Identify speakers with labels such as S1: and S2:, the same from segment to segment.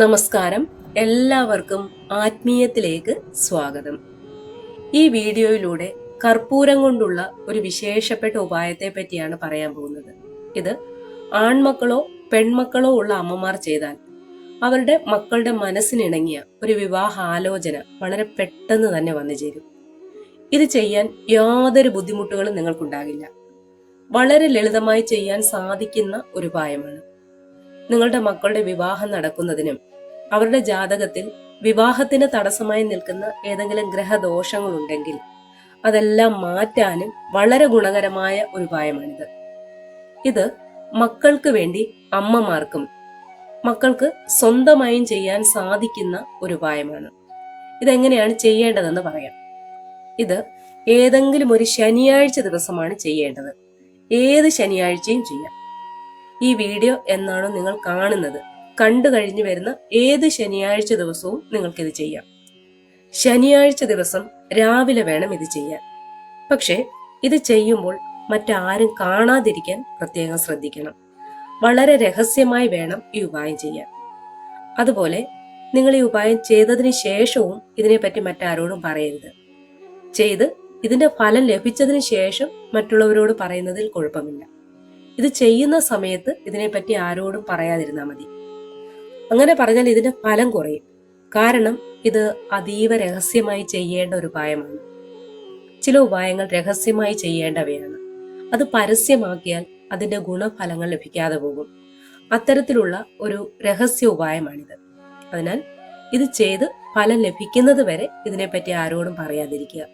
S1: നമസ്കാരം. എല്ലാവർക്കും ആത്മീയത്തിലേക്ക് സ്വാഗതം. ഈ വീഡിയോയിലൂടെ കർപ്പൂരം കൊണ്ടുള്ള ഒരു വിശേഷപ്പെട്ട ഉപായത്തെ പറ്റിയാണ് പറയാൻ പോകുന്നത്. ഇത് ആൺമക്കളോ പെൺമക്കളോ ഉള്ള അമ്മമാർ ചെയ്താൽ അവരുടെ മക്കളുടെ മനസ്സിനിണങ്ങിയ ഒരു വിവാഹ ആലോചന വളരെ പെട്ടെന്ന് തന്നെ വന്നു ചേരും. ഇത് ചെയ്യാൻ യാതൊരു ബുദ്ധിമുട്ടുകളും നിങ്ങൾക്കുണ്ടാകില്ല. വളരെ ലളിതമായി ചെയ്യാൻ സാധിക്കുന്ന ഒരു ഉപായമാണ്. നിങ്ങളുടെ മക്കളുടെ വിവാഹം നടക്കുന്നതിനും അവരുടെ ജാതകത്തിൽ വിവാഹത്തിന് തടസ്സമായി നിൽക്കുന്ന ഏതെങ്കിലും ഗ്രഹദോഷങ്ങൾ ഉണ്ടെങ്കിൽ അതെല്ലാം മാറ്റാനും വളരെ ഗുണകരമായ ഒരു ഉപായമാണിത്. ഇത് മക്കൾക്ക് വേണ്ടി അമ്മമാർക്കും മക്കൾക്ക് സ്വന്തമായും ചെയ്യാൻ സാധിക്കുന്ന ഒരു ഉപായമാണ്. ഇതെങ്ങനെയാണ് ചെയ്യേണ്ടതെന്ന് പറയാം. ഇത് ഏതെങ്കിലും ഒരു ശനിയാഴ്ച ദിവസമാണ് ചെയ്യേണ്ടത്. ഏത് ശനിയാഴ്ചയും ചെയ്യാം. ഈ വീഡിയോ എന്നാണോ നിങ്ങൾ കാണുന്നത്. കണ്ടു കഴിഞ്ഞു വരുന്ന ഏത് ശനിയാഴ്ച ദിവസവും നിങ്ങൾക്കിത് ചെയ്യാം. ശനിയാഴ്ച ദിവസം രാവിലെ വേണം ഇത് ചെയ്യാൻ. പക്ഷേ ഇത് ചെയ്യുമ്പോൾ മറ്റാരും കാണാതിരിക്കാൻ പ്രത്യേകം ശ്രദ്ധിക്കണം. വളരെ രഹസ്യമായി വേണം ഈ ഉപായം ചെയ്യാൻ. അതുപോലെ നിങ്ങൾ ഈ ഉപായം ചെയ്തതിന് ശേഷവും ഇതിനെപ്പറ്റി മറ്റാരോടും പറയരുത്. ചെയ്ത് ഇതിന്റെ ഫലം ലഭിച്ചതിന് ശേഷം മറ്റുള്ളവരോട് പറയുന്നതിൽ കുഴപ്പമില്ല. ഇത് ചെയ്യുന്ന സമയത്ത് ഇതിനെപ്പറ്റി ആരോടും പറയാതിരുന്നാൽ മതി. അങ്ങനെ പറഞ്ഞാൽ ഇതിന്റെ ഫലം കുറയും. കാരണം ഇത് അതീവ രഹസ്യമായി ചെയ്യേണ്ട ഒരു ഉപായമാണ്. ചില ഉപായങ്ങൾ രഹസ്യമായി ചെയ്യേണ്ടവയാണ്. അത് പരസ്യമാക്കിയാൽ അതിന്റെ ഗുണഫലങ്ങൾ ലഭിക്കാതെ പോകും. അത്തരത്തിലുള്ള ഒരു രഹസ്യ ഉപായമാണിത്. അതിനാൽ ഇത് ചെയ്ത് ഫലം ലഭിക്കുന്നത് വരെ ഇതിനെപ്പറ്റി ആരോടും പറയാതിരിക്കുക.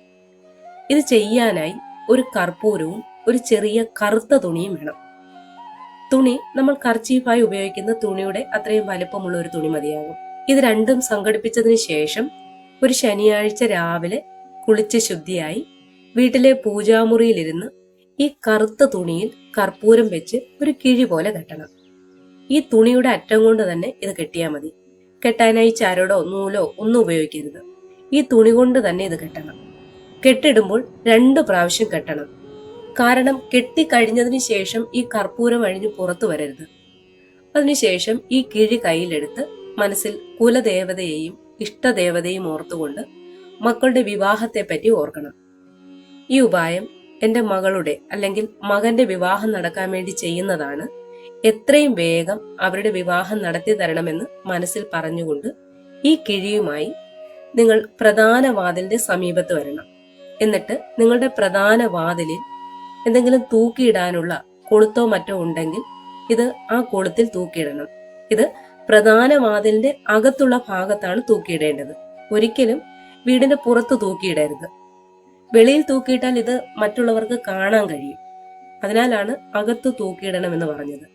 S1: ഇത് ചെയ്യാനായി ഒരു കർപ്പൂരവും ഒരു ചെറിയ കറുത്ത തുണിയും വേണം. തുണി നമ്മൾ കർച്ചീഫായി ഉപയോഗിക്കുന്ന തുണിയുടെ അത്രയും വലിപ്പമുള്ള ഒരു തുണി മതിയാകും. ഇത് രണ്ടും സംഘടിപ്പിച്ചതിന് ശേഷം ഒരു ശനിയാഴ്ച രാവിലെ കുളിച്ച് ശുദ്ധിയായി വീട്ടിലെ പൂജാമുറിയിലിരുന്ന് ഈ കറുത്ത തുണിയിൽ കർപ്പൂരം വെച്ച് ഒരു കിഴി പോലെ കെട്ടണം. ഈ തുണിയുടെ അറ്റം കൊണ്ട് തന്നെ ഇത് കെട്ടിയാൽ മതി. കെട്ടാനായി ചരടോ നൂലോ ഒന്നും ഉപയോഗിക്കരുത്. ഈ തുണി കൊണ്ട് തന്നെ ഇത് കെട്ടണം. കെട്ടിടുമ്പോൾ രണ്ട് പ്രാവശ്യം കെട്ടണം. കാരണം കെട്ടിക്കഴിഞ്ഞതിന് ശേഷം ഈ കർപ്പൂരം അഴിഞ്ഞ് പുറത്തു വരരുത്. അതിനുശേഷം ഈ കിഴി കയ്യിലെടുത്ത് മനസ്സിൽ കുലദേവതയെയും ഇഷ്ടദേവതയും ഓർത്തുകൊണ്ട് മക്കളുടെ വിവാഹത്തെ പറ്റി ഓർക്കണം. ഈ ഉപായം എന്റെ മകളുടെ അല്ലെങ്കിൽ മകന്റെ വിവാഹം നടക്കാൻ വേണ്ടി ചെയ്യുന്നതാണ് എത്രയും വേഗം അവരുടെ വിവാഹം നടത്തി തരണമെന്ന് മനസ്സിൽ പറഞ്ഞുകൊണ്ട് ഈ കിഴിയുമായി നിങ്ങൾ പ്രധാന വാതിലിന്റെ സമീപത്ത് വരണം. എന്നിട്ട് നിങ്ങളുടെ പ്രധാന വാതിലിൽ എന്തെങ്കിലും തൂക്കിയിടാനുള്ള കൊളുത്തോ മറ്റോ ഉണ്ടെങ്കിൽ ഇത് ആ കൊളുത്തിൽ തൂക്കിയിടണം. ഇത് പ്രധാന വാതിലിന്റെ അകത്തുള്ള ഭാഗത്താണ് തൂക്കിയിടേണ്ടത്. ഒരിക്കലും വീടിന്റെ പുറത്ത് തൂക്കിയിടരുത്. വെളിയിൽ തൂക്കിയിട്ടാൽ ഇത് മറ്റുള്ളവർക്ക് കാണാൻ കഴിയും. അതിനാലാണ് അകത്ത് തൂക്കിയിടണമെന്ന് പറഞ്ഞത്.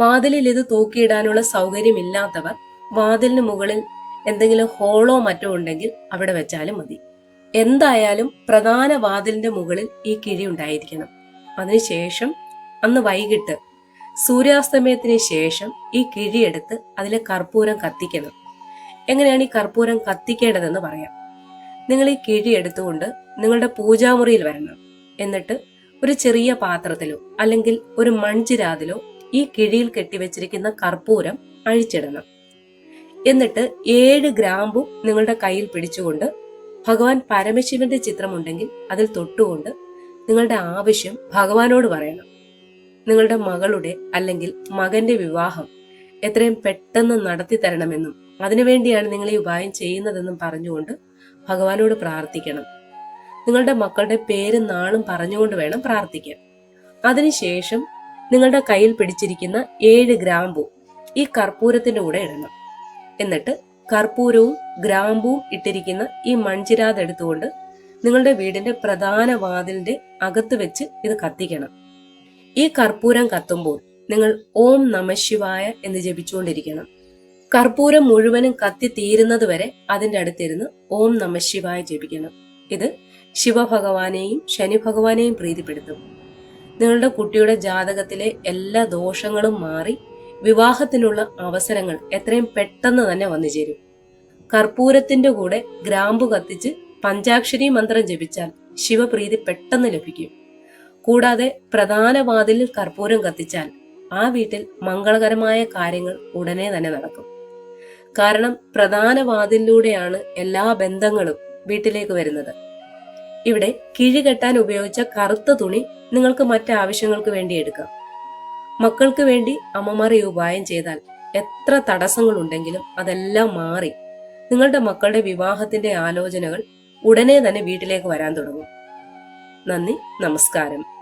S1: വാതിലിൽ ഇത് തൂക്കിയിടാനുള്ള സൗകര്യമില്ലാത്തവർ വാതിലിന് മുകളിൽ എന്തെങ്കിലും ഹോളോ മറ്റോ ഉണ്ടെങ്കിൽ അവിടെ വെച്ചാലും മതി. എന്തായാലും പ്രധാന വാതിലിന്റെ മുകളിൽ ഈ കിഴി ഉണ്ടായിരിക്കണം. അതിനുശേഷം അന്ന് വൈകിട്ട് സൂര്യാസ്തമയത്തിന് ശേഷം ഈ കിഴിയെടുത്ത് അതിലെ കർപ്പൂരം കത്തിക്കണം. എങ്ങനെയാണ് ഈ കർപ്പൂരം കത്തിക്കേണ്ടതെന്ന് പറയാം. നിങ്ങൾ ഈ കിഴി എടുത്തുകൊണ്ട് നിങ്ങളുടെ പൂജാമുറിയിൽ വരണം. എന്നിട്ട് ഒരു ചെറിയ പാത്രത്തിലോ അല്ലെങ്കിൽ ഒരു മൺചിരാതിലോ ഈ കിഴിയിൽ കെട്ടിവെച്ചിരിക്കുന്ന കർപ്പൂരം അഴിച്ചിടണം. എന്നിട്ട് ഏഴ് ഗ്രാമ്പും നിങ്ങളുടെ കയ്യിൽ പിടിച്ചുകൊണ്ട് ഭഗവാൻ പരമശിവന്റെ ചിത്രമുണ്ടെങ്കിൽ അതിൽ തൊട്ടുകൊണ്ട് നിങ്ങളുടെ ആവശ്യം ഭഗവാനോട് പറയണം. നിങ്ങളുടെ മകളുടെ അല്ലെങ്കിൽ മകന്റെ വിവാഹം എത്രയും പെട്ടെന്ന് നടത്തി തരണമെന്നും അതിനുവേണ്ടിയാണ് നിങ്ങൾ ഈ ഉപായം ചെയ്യുന്നതെന്നും പറഞ്ഞുകൊണ്ട് ഭഗവാനോട് പ്രാർത്ഥിക്കണം. നിങ്ങളുടെ മക്കളുടെ പേരും നാളും പറഞ്ഞുകൊണ്ട് വേണം പ്രാർത്ഥിക്കാൻ. അതിനുശേഷം നിങ്ങളുടെ കയ്യിൽ പിടിച്ചിരിക്കുന്ന ഏഴ് ഗ്രാമ്പു ഈ കർപ്പൂരത്തിന്റെ കൂടെ ഇടണം. എന്നിട്ട് കർപ്പൂരവും ഗ്രാമ്പുവും ഇട്ടിരിക്കുന്ന ഈ മൺചിരാത് എടുത്തുകൊണ്ട് നിങ്ങളുടെ വീടിന്റെ പ്രധാന വാതിലിന്റെ അകത്ത് വെച്ച് ഇത് കത്തിക്കണം. ഈ കർപ്പൂരം കത്തുമ്പോൾ നിങ്ങൾ ഓം നമശിവായ എന്ന് ജപിച്ചുകൊണ്ടിരിക്കണം. കർപ്പൂരം മുഴുവനും കത്തി തീരുന്നത് വരെ അതിന്റെ അടുത്തിരുന്ന് ഓം നമശിവായ ജപിക്കണം. ഇത് ശിവഭഗവാനെയും ശനി ഭഗവാനെയും പ്രീതിപ്പെടുത്തും. നിങ്ങളുടെ കുട്ടിയുടെ ജാതകത്തിലെ എല്ലാ ദോഷങ്ങളും മാറി വിവാഹത്തിനുള്ള അവസരങ്ങൾ എത്രയും പെട്ടെന്ന് തന്നെ വന്നു ചേരും കർപ്പൂരത്തിന്റെ കൂടെ ഗ്രാമ്പു കത്തിച്ച് പഞ്ചാക്ഷരി മന്ത്രം ജപിച്ചാൽ ശിവപ്രീതി പെട്ടെന്ന് ലഭിക്കും. കൂടാതെ പ്രധാന വാതിലിൽ കർപ്പൂരം കത്തിച്ചാൽ ആ വീട്ടിൽ മംഗളകരമായ കാര്യങ്ങൾ ഉടനെ തന്നെ നടക്കും. കാരണം പ്രധാന വാതിലിലൂടെയാണ് എല്ലാ ബന്ധങ്ങളും വീട്ടിലേക്ക് വരുന്നത്. ഇവിടെ കിഴി കെട്ടാൻ ഉപയോഗിച്ച കറുത്ത തുണി നിങ്ങൾക്ക് മറ്റ് ആവശ്യങ്ങൾക്ക് വേണ്ടി എടുക്കാം. മക്കൾക്ക് വേണ്ടി അമ്മമാർ ഈ ഉപായം ചെയ്താൽ എത്ര തടസ്സങ്ങളുണ്ടെങ്കിലും അതെല്ലാം മാറി. നിങ്ങളുടെ മക്കളുടെ വിവാഹത്തിന്റെ ആലോചനകൾ ഉടനെ തന്നെ വീട്ടിലേക്ക് വരാൻ തുടങ്ങും. നന്ദി നമസ്കാരം.